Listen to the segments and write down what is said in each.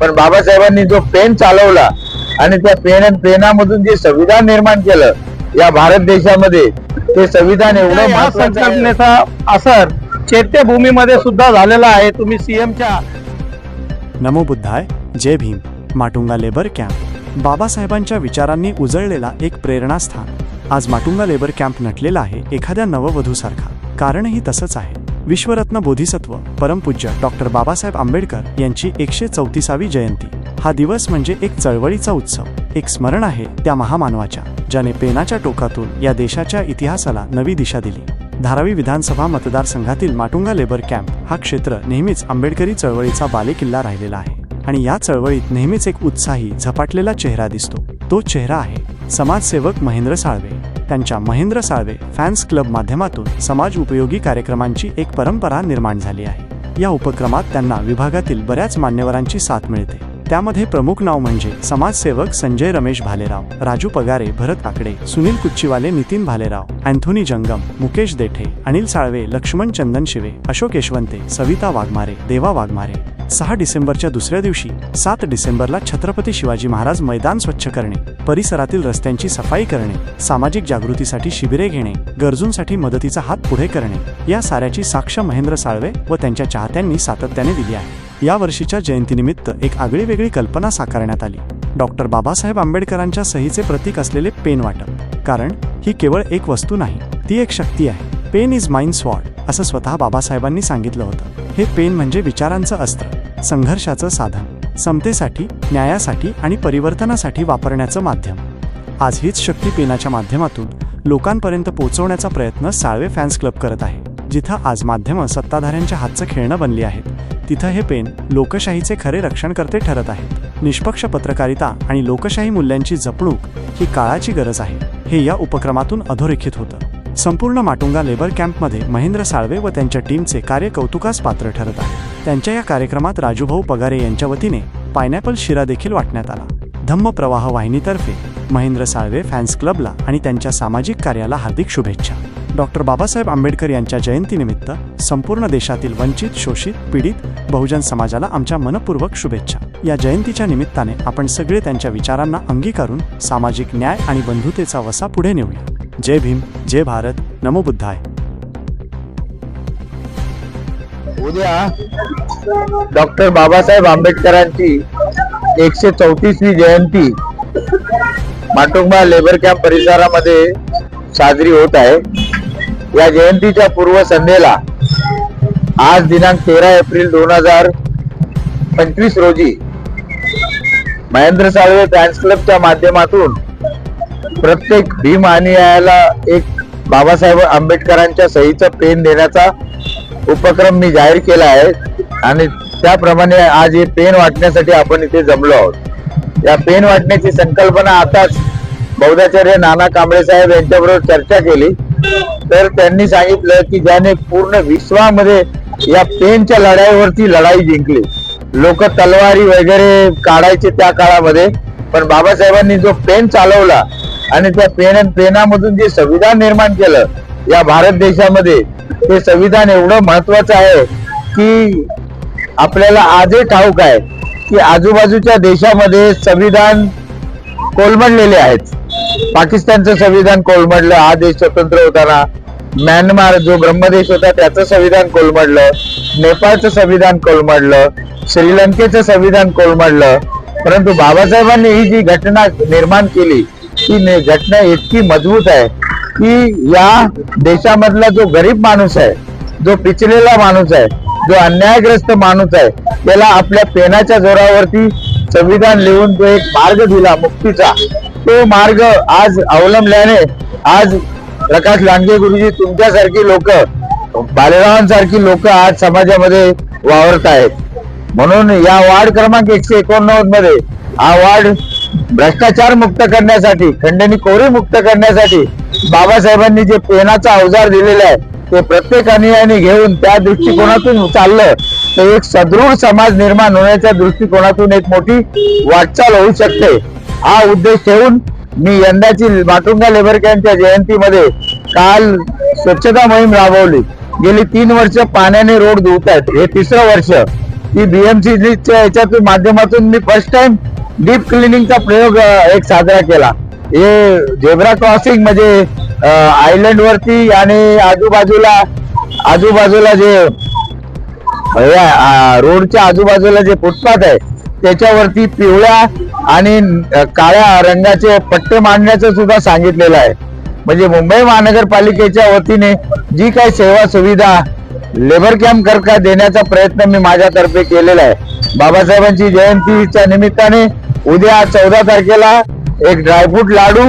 पण बाबासाहेबांनी जो पेन चालवला आणि त्या पेन पेनामधून जे संविधान निर्माण केलं या भारत देशामध्ये ते संविधान एवढं. संघटनेचा असर चैत्यभूमीमध्ये सुद्धा झालेला आहे. तुम्ही सीएमच्या नमो बुद्धाय जय भीम. Matunga labour camp. बाबासाहेबांच्या विचारांनी उजळलेला एक प्रेरणास्थान. आज माटुंगा लेबर कॅम्प नटलेला आहे एखाद्या नववधूसारखा. कारणही तसंच आहे. विश्वरत्न बोधिसत्व परमपूज्य डॉक्टर बाबासाहेब आंबेडकर यांची एकशे चौतीसावी जयंती. हा दिवस म्हणजे एक चळवळीचा उत्सव. एक स्मरण आहे त्या महामानवाच्या ज्याने पेनाच्या टोकातून या देशाच्या इतिहासाला नवी दिशा दिली. धारावी विधानसभा मतदारसंघातील माटुंगा लेबर कॅम्प हा क्षेत्र नेहमीच आंबेडकरी चळवळीचा बालेकिल्ला राहिलेला आहे. आणि या चळवळीत नेहमीच एक उत्साही झपाटलेला चेहरा दिसतो. तो चेहरा आहे समाजसेवक महेंद्र साळवे. त्यांच्या महेंद्र साळवे फॅन्स क्लब माध्यमातून समाज उपयोगी कार्यक्रमांची एक परंपरा निर्माण झाली आहे. या उपक्रमात त्यांना विभागातील बऱ्याच मान्यवरांची साथ मिळते. त्यामध्ये प्रमुख नाव म्हणजे समाजसेवक संजय रमेश भालेराव राजू पगारे भरत काकडे सुनील कुच्चीवाले नितीन भालेराव अँथोनी जंगम मुकेश देठे अनिल साळवे लक्ष्मण चंदन शिवे अशोक यशवंते सविता वाघमारे देवा वाघमारे. सहा डिसेंबरच्या दुसऱ्या दिवशी सात डिसेंबरला छत्रपती शिवाजी महाराज मैदान स्वच्छ करणे परिसरातील रस्त्यांची सफाई करणे सामाजिक जागृतीसाठी शिबिरे घेणे गरजूंसाठी मदतीचा हात पुढे करणे या साऱ्याची साक्ष महेंद्र साळवे व त्यांच्या चाहत्यांनी सातत्याने दिली आहे. या वर्षीच्या जयंतीनिमित्त एक आगळीवेगळी कल्पना साकारण्यात आली. डॉक्टर बाबासाहेब आंबेडकरांच्या सहीचे प्रतीक असलेले पेन वाटप. कारण ही केवळ एक वस्तू नाही ती एक शक्ती आहे. पेन इज माइंड स्वॉर्ड असं स्वतः बाबासाहेबांनी सांगितलं होतं. हे पेन म्हणजे विचारांचं अस्त्र. संघर्षाचं साधन. समतेसाठी न्यायासाठी आणि परिवर्तनासाठी वापरण्याचं माध्यम. आज हीच शक्ती पेनाच्या माध्यमातून लोकांपर्यंत पोहोचवण्याचा प्रयत्न साळवे फॅन्स क्लब करत आहे जिथं आज माध्यमं सत्ताधाऱ्यांच्या हातचं खेळणं बनली आहेत. तिथं हे पेन लोकशाहीचे खरे रक्षणकर्ते ठरत आहेत. निष्पक्ष पत्रकारिता आणि लोकशाही मूल्यांची जपणूक ही काळाची गरज आहे. हे या उपक्रमातून अधोरेखित होतं. संपूर्ण माटुंगा लेबर कॅम्पमध्ये महेंद्र साळवे व त्यांच्या टीमचे कार्य कौतुकास पात्र ठरत आहे. त्यांच्या या कार्यक्रमात राजूभाऊ पगारे यांच्या वतीने पायनॅपल शिरा देखील वाटण्यात आला. धम्म प्रवाह वाहिनीतर्फे महेंद्र साळवे फॅन्स क्लबला आणि त्यांच्या सामाजिक कार्याला हार्दिक शुभेच्छा. डॉक्टर बाबासाहेब आंबेडकर यांच्या जयंतीनिमित्त संपूर्ण देशातील वंचित शोषित पीडित बहुजन समाजाला आमच्या मनपूर्वक शुभेच्छा. या जयंतीच्या निमित्ताने आपण सगळे त्यांच्या विचारांना अंगीकारून सामाजिक न्याय आणि बंधुतेचा वसा पुढे नेऊया. जय भीम जय भारत नमो बुद्धाय. उद्या डॉक्टर बाबासाहेब आंबेडकरांची एकशे चौतीसवी जयंती माटुंबा लेबर कॅम्प परिसरामध्ये साजरी होत आहे. या जयंतीच्या पूर्वसंध्येला आज दिनांक तेरा एप्रिल दोन हजार पंचवीस रोजी महेंद्र साळवे फॅन्स क्लबच्या माध्यमातून प्रत्येक भीम अनुयायाला एक बाबासाहेब आंबेडकरांच्या सहीचं पेन देण्याचा उपक्रम मी जाहीर केला आहे. आणि त्याप्रमाणे आज हे पेन वाटण्यासाठी आपण इथे जमलो आहोत. या पेन वाटण्याची संकल्पना आताच बौद्धाचार्य नाना कांबळे साहेब यांच्याबरोबर चर्चा केली. तर त्यांनी सांगितलं की ज्याने पूर्ण विश्वामध्ये या पेनच्या लढाईवरती लढाई जिंकली. लोक तलवारी वगैरे काढायचे त्या काळामध्ये पण बाबासाहेबांनी जो पेन चालवला आणि त्या पेन पेनामधून जे संविधान निर्माण केलं या भारत देशामध्ये ते संविधान एवढं महत्वाचं आहे की आपल्याला आजही ठाऊक आहे की आजूबाजूच्या देशामध्ये संविधान कोलमडलेले आहेत. पाकिस्तानचं संविधान कोलमडलं हा देश स्वतंत्र होताना म्यानमार जो ब्रह्मदेश होता त्याचं संविधान कोलमडलं नेपाळचं संविधान कोलमडलं श्रीलंकेचं संविधान कोलमडलं. परंतु बाबासाहेबांनी ही जी घटना निर्माण केली ती घटना इतकी मजबूत आहे की या देशामधला जो गरीब माणूस आहे जो पिचलेला माणूस आहे जो अन्यायग्रस्त माणूस आहे त्याला आपल्या पेनाच्या जोरावरती संविधान लिहून तो एक मार्ग दिला मुक्तीचा. तो मार्ग आज अवलंबल्याने आज प्रकाश लांडगे गुरुजी तुमच्यासारखी लोक बालेरावांसारखी लोक आज समाजामध्ये वावरत आहेत. म्हणून या वार्ड क्रमांक एकशे एकोणनव्वदमध्ये हा वार्ड भ्रष्टाचार मुक्त करण्यासाठी खंडणी कोरी मुक्त करण्यासाठी बाबासाहेबांनी जे पेनाचा अवजार दिलेला आहे ते प्रत्येक अनुयायाने घेऊन त्या दृष्टिकोनातून चाललं तर एक सदृढ समाज निर्माण होण्याच्या दृष्टिकोनातून एक मोठी वाटचाल होऊ शकते. हा उद्देश ठेवून मी यंदाची माटुंगा लेबर कॅम्पच्या जयंतीमध्ये काल स्वच्छता मोहीम राबवली. गेली तीन वर्ष पाण्याने रोड धुवत आहेत. हे तिसरं वर्ष. ती बीएमसीच्या याच्यातून माध्यमातून मी फर्स्ट टाइम डीप क्लिनिंगचा प्रयोग एक साजरा केला. हे झेब्रा क्रॉसिंग म्हणजे आयलंड वरती आणि आजूबाजूला आजूबाजूला जे रोडच्या आजूबाजूला जे फुटपाथ आहे त्याच्यावरती पिवळ्या आणि काळ्या रंगाचे पट्टे मांडण्याचं सुद्धा सांगितलेलं आहे. म्हणजे मुंबई महानगरपालिकेच्या वतीने जी काही सेवा सुविधा लेबर कॅम्प करता देण्याचा प्रयत्न मी माझ्यातर्फे केलेला आहे. बाबासाहेबांची जयंतीच्या निमित्ताने उद्या चौदा तारखेला एक ड्रायफ्रूट लाडू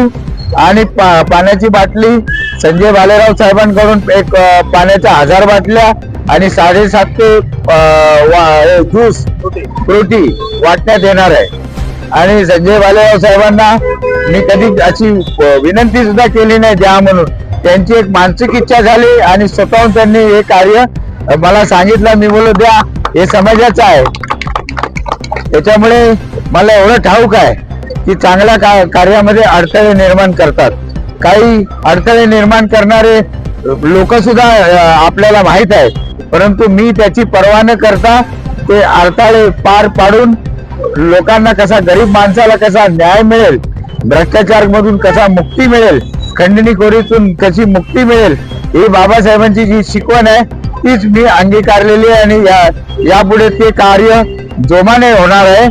आणि पा- पाण्याची बाटली संजय भालेराव साहेबांकडून एक पाण्याच्या हजार बाटल्या आणि साडेसात ते ज्यूस फ्रुटी वाटण्यात येणार आहे. आणि संजय बालेराव साहेबांना मी कधी अशी विनंती सुद्धा केली नाही द्या म्हणून. त्यांची एक मानसिक इच्छा झाली आणि स्वतःहून त्यांनी हे कार्य मला सांगितलं. मी बोलू द्या हे समाजाचं आहे. त्याच्यामुळे मला एवढं ठाऊक आहे की चांगल्या का कार्यामध्ये अडथळे निर्माण करतात. काही अडथळे निर्माण करणारे लोक सुद्धा आपल्याला माहीत आहे. परंतु मी त्याची पर्वा न करता ते अडथळे पार पाडून लोकांना कसा गरीब माणसाला कसा न्याय मिळेल भ्रष्टाचार मधून कसा मुक्ती मिळेल खंडणीखोरीतून कशी मुक्ती मिळेल ही बाबासाहेबांची जी शिकवण आहे तीच मी अंगीकारलेली आहे आणि या यापुढे ते कार्य जोमाने होणार आहे.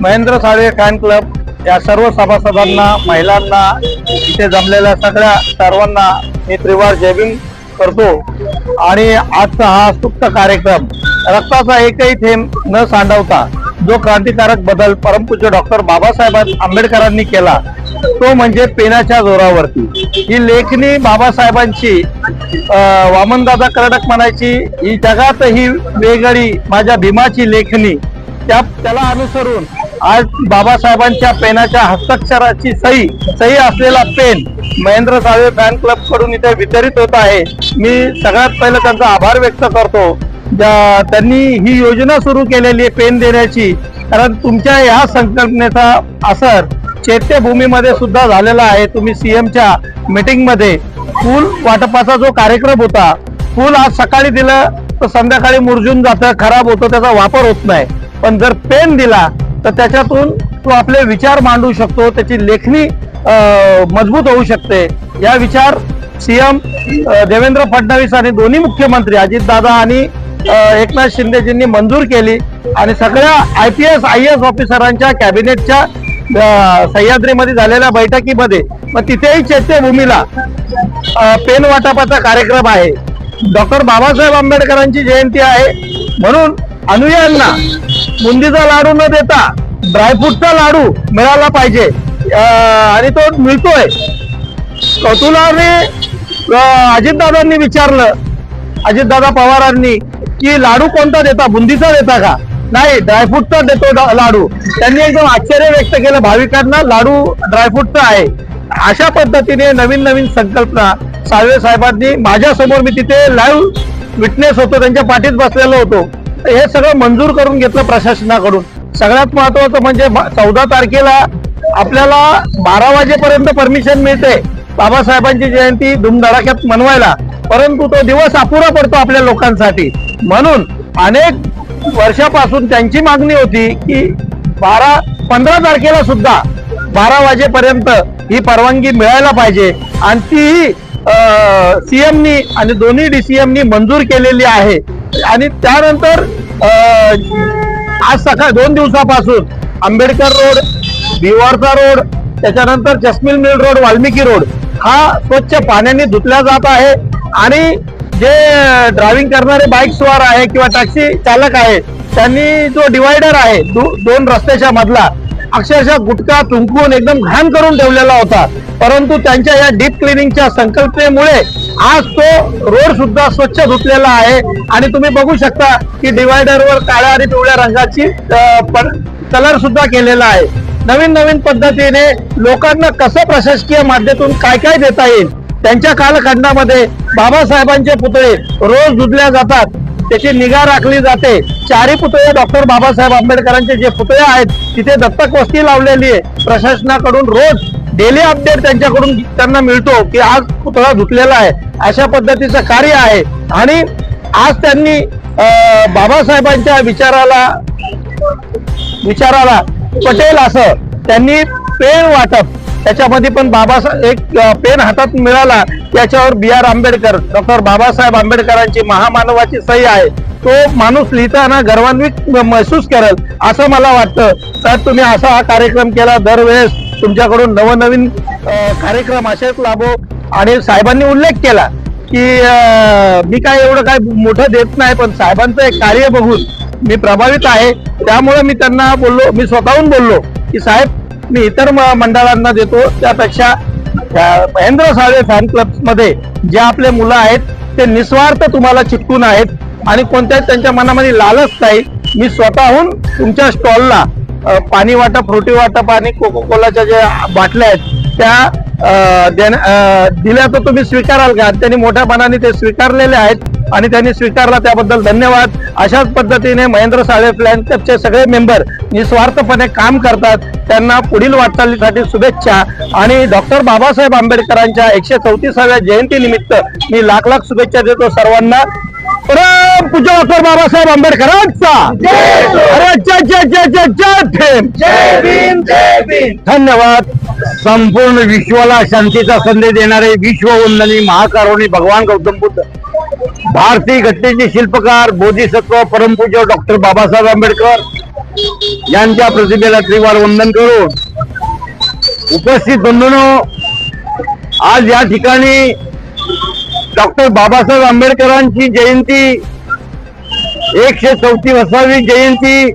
Mahendra Sale fan club. या सर्व सभासदांना महिलांना इथे जमलेल्या सगळ्या सर्वांना मी त्रिवार जयभीम करतो. आणि आजचा हा सुप्त कार्यक्रम रक्ताचा एकही थेंब न सांडवता जो क्रांतिकारक बदल परमपूज्य डॉक्टर बाबासाहेब आंबेडकरांनी केला तो म्हणजे पेनाच्या जोरावरती. ही लेखणी बाबासाहेबांची वामनदादा कर्डक म्हणायची ही जगात ही वेगळी माझ्या भीमाची लेखणी. त्या त्याला अनुसरून आज बाबासाहेबांच्या पेनाच्या हस्ताक्षराची सही सही असलेला पेन महेंद्र साळवे फॅन क्लबकडून इथे वितरित होत आहे. मी सगळ्यात पहिलं त्यांचा आभार व्यक्त करतो. ज्या- त्यांनी ही योजना सुरू केलेली आहे पेन देण्याची. कारण तुमच्या ह्या संकल्पनेचा असर चैत्यभूमीमध्ये सुद्धा झालेला आहे. तुम्ही सीएमच्या मीटिंगमध्ये फूल वाटपाचा जो कार्यक्रम होता फूल आज सकाळी दिलं तर संध्याकाळी मुरजून जातं खराब होतं त्याचा वापर होत नाही. पण जर पेन दिला तर त्याच्यातून तो आपले विचार मांडू शकतो त्याची लेखणी मजबूत होऊ शकते. या विचार सीएम देवेंद्र फडणवीस आणि दोन्ही मुख्यमंत्री अजितदादा आणि एकनाथ शिंदेजींनी मंजूर केली आणि सगळ्या I P S I S ऑफिसरांच्या कॅबिनेटच्या सह्याद्रीमध्ये झालेल्या बैठकीमध्ये मग तिथेही चैत्यभूमीला पेन वाटपाचा कार्यक्रम आहे. डॉक्टर बाबासाहेब आंबेडकरांची जयंती आहे. म्हणून अनुयायांना बुंदीचा लाडू न देता ड्रायफ्रूटचा लाडू मिळाला पाहिजे. आणि तो मिळतोय. कौतुलाने अजितदादांनी विचारलं. अजितदादा पवारांनी की लाडू कोणता देता? बुंदीचा देता का? नाही ड्रायफ्रूटचा देतो लाडू. त्यांनी एकदम आश्चर्य व्यक्त केलं. भाविकांना लाडू ड्रायफ्रूटचा आहे. अशा पद्धतीने नवीन नवीन संकल्पना साळवे साहेबांनी माझ्यासमोर मी तिथे लाईव्ह विटनेस होतो. त्यांच्या पाठीत बसलेलो होतो. तर हे सगळं मंजूर करून घेतलं प्रशासनाकडून. सगळ्यात महत्वाचं म्हणजे चौदा तारखेला आपल्याला बारा वाजेपर्यंत परमिशन मिळते बाबासाहेबांची जयंती धुमधडाक्यात मनवायला. परंतु तो दिवस अपुरा पडतो आपल्या लोकांसाठी. म्हणून अनेक वर्षापासून त्यांची मागणी होती की बारा पंधरा तारखेला सुद्धा बारा वाजेपर्यंत ही परवानगी मिळायला पाहिजे. आणि ती सीएमनी आणि दोन्ही डीसीएमनी मंजूर केलेली आहे. आणि त्यानंतर आज सकाळ दोन दिवसापासून आंबेडकर रोड भिवारचा रोड त्याच्यानंतर जस्मिल मिल रोड वाल्मिकी रोड हा स्वच्छ पाण्याने धुतला जात आहे. आणि जे ड्रायव्हिंग करणारे बाईक स्वार आहे किंवा टॅक्सी चालक आहे त्यांनी जो डिवायडर आहे दो- दोन रस्त्याच्या मधला अक्षरशः गुटखा तुंकून एकदम घाण करून ठेवलेला होता. परंतु त्यांच्या या डीप क्लिनिंगच्या संकल्पनेमुळे आज तो रोड सुद्धा स्वच्छ धुतलेला आहे. आणि तुम्ही बघू शकता की डिवायडरवर काळ्या आणि पिवळ्या रंगाची कलर सुद्धा केलेला आहे. नवीन नवीन पद्धतीने लोकांना कसं प्रशासकीय माध्यमातून काय काय देता येईल? त्यांच्या कालखंडामध्ये बाबासाहेबांचे पुतळे रोज धुतल्या जातात. त्याची निगा राखली जाते. चारही पुतळे डॉक्टर बाबासाहेब आंबेडकरांचे जे पुतळे आहेत तिथे दत्तक वस्ती लावलेली आहे. प्रशासनाकडून रोज डेली अपडेट त्यांच्याकडून त्यांना मिळतो की आज पुतळा धुतलेला आहे. अशा पद्धतीचं कार्य आहे. आणि आज त्यांनी अं, बाबासाहेबांच्या विचाराला विचाराला पटेल असं त्यांनी पेन वाटप त्याच्यामध्ये पण बाबासाहेब एक पेन हातात मिळाला त्याच्यावर B R Ambedkar doctor Babasaheb आंबेडकरांची महामानवाची सही आहे. तो माणूस लिहिताना गर्वान्वित महसूस करेल असं मला वाटतं. तर तुम्ही असा हा कार्यक्रम केला दरवेळेस तुमच्याकडून नवनवीन कार्यक्रम असेच लाभो. आणि साहेबांनी उल्लेख केला की मी काय एवढं काय मोठं देत नाही पण साहेबांचं एक कार्य बघून मी प्रभावित आहे. त्यामुळे मी त्यांना बोललो मी स्वतःहून बोललो की साहेब मी इतर म- मंडळांना देतो. त्यापेक्षा महेंद्र साळे फॅन क्लबमध्ये जे आपले मुलं आहेत ते निस्वार्थ तुम्हाला चिटकून आहेत आणि कोणत्याच त्यांच्या मनामध्ये लालच नाही. मी स्वतःहून तुमच्या स्टॉलला पाणी वाटप फ्रुटी वाटप आणि कोको कोलाच्या ज्या बाटल्या आहेत त्या दिल्या तर तुम्ही स्वीकाराल का? त्यांनी मोठ्या मनाने ते स्वीकारलेले आहेत आणि त्यांनी स्वीकारला त्याबद्दल धन्यवाद. अशाच पद्धतीने महेंद्र साळे प्लॅन क्लबचे सगळे मेंबर निस्वार्थपणे काम करतात. त्यांना पुढील वाटचालीसाठी शुभेच्छा. आणि डॉक्टर बाबासाहेब आंबेडकरांच्या एकशे चौतीसाव्या जयंती निमित्त मी लाख लाख शुभेच्छा देतो सर्वांना. परम पूज्य डॉक्टर बाबासाहेब आंबेडकरांचा! अरे जय जय जय जय जय भीम! जय भीम जय भीम! धन्यवाद. संपूर्ण विश्वाला शांतीचा संदेश देणारे विश्ववंदनी महाकारुणी भगवान गौतम बुद्ध. भारतीय घटनेचे शिल्पकार बोधिसत्व परमपूज्य डॉक्टर बाबासाहेब आंबेडकर यांच्या प्रतिमेला त्रिवार वंदन करून उपस्थित बंधूनो आज या ठिकाणी डॉक्टर बाबासाहेब आंबेडकरांची जयंती एकशे चौतीसावी जयंती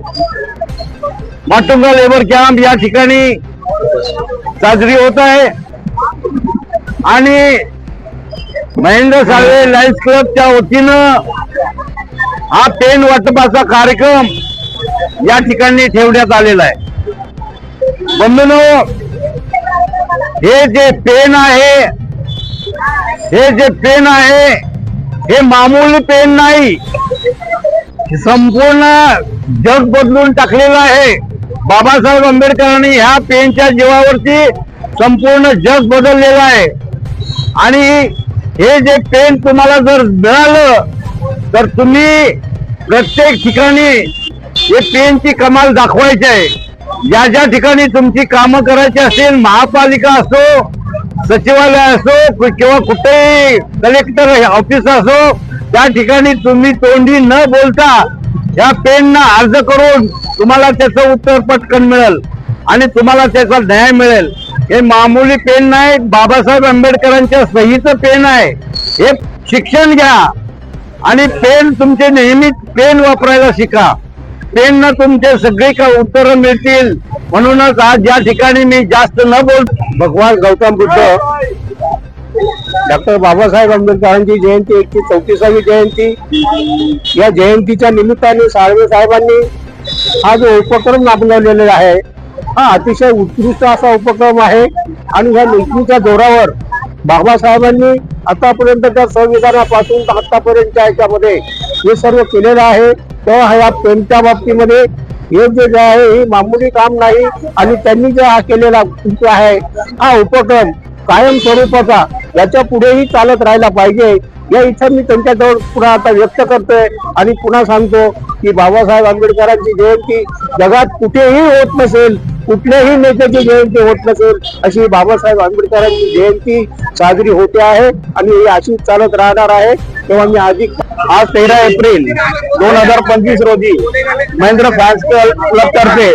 माटुंगा लेबर कॅम्प या ठिकाणी साजरी होत आहे. आणि महेंद्र साळवे लायन्स क्लबच्या वतीनं हा पेन वाटपाचा कार्यक्रम या ठिकाणी ठेवण्यात आलेला आहे. बंधूनो हे जे पेन आहे हे जे पेन आहे हे मामूली पेन नाही. संपूर्ण जग बदलून टाकलेलं आहे. बाबासाहेब आंबेडकरांनी ह्या पेनच्या जीवावरती संपूर्ण जग बदललेलं आहे. आणि हे जे पेन तुम्हाला जर मिळालं तर तुम्ही प्रत्येक ठिकाणी हे पेनची कमाल दाखवायची आहे. ज्या ज्या ठिकाणी तुमची कामं करायची असेल महापालिका असो सचिवालय असो किंवा कुठेही कलेक्टर ऑफिस असो त्या ठिकाणी तुम्ही तोंडी न बोलता या पेनना अर्ज करून तुम्हाला त्याचं उत्तर पटकन मिळेल आणि तुम्हाला त्याचा न्याय मिळेल. हे मामूली पेन नाही बाबासाहेब आंबेडकरांच्या सहीचं पेन आहे. हे शिक्षण घ्या आणि पेन तुमचे नेहमी पेन वापरायला शिका. पेन न तुमचे सगळे का उत्तर मिळतील. म्हणूनच आज ज्या ठिकाणी मी जास्त न बोल भगवान गौतम बुद्ध डॉक्टर बाबासाहेब आंबेडकरांची जयंती एकशे चौतीसावी जयंती या जयंतीच्या निमित्ताने साळवे साहेबांनी हा जो उपक्रम राबवलेला आहे हा अतिशय उत्कृष्ट असा उपक्रम आहे. आणि ह्या नीतीच्या जोरावर बाबासाहेबांनी आतापर्यंत त्या संविधानापासून तर आतापर्यंतच्या याच्यामध्ये हे सर्व केलेलं आहे. तेव्हा ह्या पेनच्या बाबतीमध्ये हे जे जे आहे हे मामूली काम नाही आणि त्यांनी जे हा केलेला आहे हा उपक्रम कायम स्वरूपाचा याच्या पुढेही चालत राहायला पाहिजे. या इच्छा मी त्यांच्याजवळ पुन्हा आता व्यक्त करतोय आणि पुन्हा सांगतो की बाबासाहेब आंबेडकरांची जयंती जगात कुठेही होत नसेल कुठल्याही नेत्याची जयंती होत नसेल अशी बाबासाहेब आंबेडकरांची जयंती साजरी होते आहे आणि ही अशीच चालत राहणार आहे. तेव्हा मी अधिक आज तेरा एप्रिल दोन हजार पंचवीस रोजी महेंद्र फॅन्स क्लब तर्फे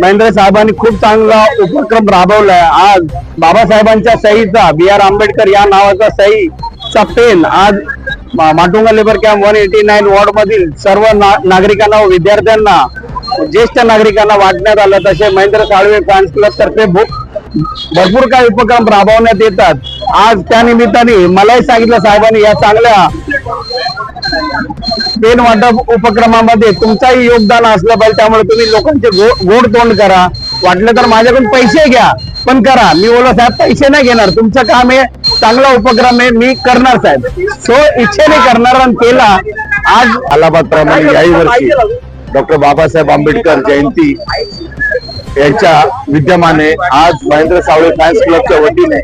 महेंद्र साहेबांनी खूप चांगला उपक्रम राबवलाय. आज बाबासाहेबांच्या सहीचा बी आर आंबेडकर या नावाचा सही चा पेन आज Matunga labour camp one eighty nine ward मधील सर्व ना- नागरिकांना व विद्यार्थ्यांना ज्येष्ठ नागरिकांना वाटण्यात आलं तसे महेंद्र साळवे फॅन्स क्लब तर्फे भू- भरपूर काही उपक्रम राबवण्यात येतात. आज त्या निमित्ताने मलाही सांगितलं साहेबांनी या चांगल्या पेन वाटप उपक्रमामध्ये तुमचाही योगदान असलं पाहिजे त्यामुळे तुम्ही लोकांचे गोड तोंड करा. वाटलं तर माझ्याकडून पैसे घ्या. पण करा. मी बोला साहेब पैसे नाही घेणार. तुमचं काम आहे चांगला उपक्रम आहे मी करणार साहेब. सो इच्छेने करणार आणि केला. आज अलाहाबाद प्रमाणे याही वर्षी डॉक्टर बाबासाहेब आंबेडकर जयंती. याच्या विद्यमाने आज महेंद्र सावळे फॅन्स क्लबच्या वतीने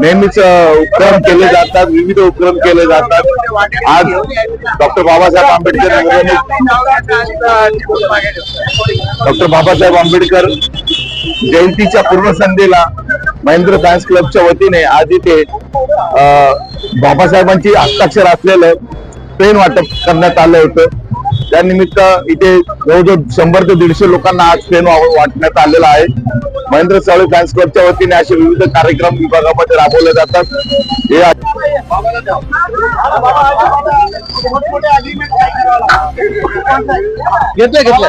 नेहमीच उपक्रम केले जातात विविध उपक्रम केले जातात. आज डॉक्टर बाबासाहेब आंबेडकर डॉक्टर बाबासाहेब आंबेडकर जयंतीच्या पूर्वसंध्येला महेंद्र फॅन्स क्लबच्या वतीने आज इथे बाबासाहेबांची हस्ताक्षर असलेलं पेन वाटप करण्यात आलं होतं. त्यानिमित्त इथे जवळजवळ शंभर ते दीडशे लोकांना आज पेन वाटण्यात आलेला आहे. महेंद्र सावळे फॅन्स क्लबच्या वतीने असे विविध कार्यक्रम विभागामध्ये राबवले जातात. हे घेतलं घेतलं